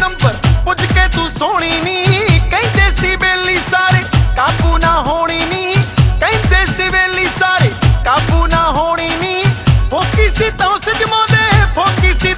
Number ਪੁੱਜ ਕੇ ਤੂੰ ਸੋਹਣੀ ਨੀ। ਕਹਿੰਦੇ ਸੀ ਬੇਲੀ ਸਾਰੇ ਕਾਬੂ ਨਾ ਹੋਣੀ ਨੀ। ਕਹਿੰਦੇ ਸੀ ਬੇਲੀ ਸਾਰੇ ਕਾਬੂ ਨਾ ਹੋਣੀ ਨੀ। ਫੋਕੀ ਸੀ ਤਾਂ ਸਜਮੋਦੇ ਫੋਕੀ ਸੀ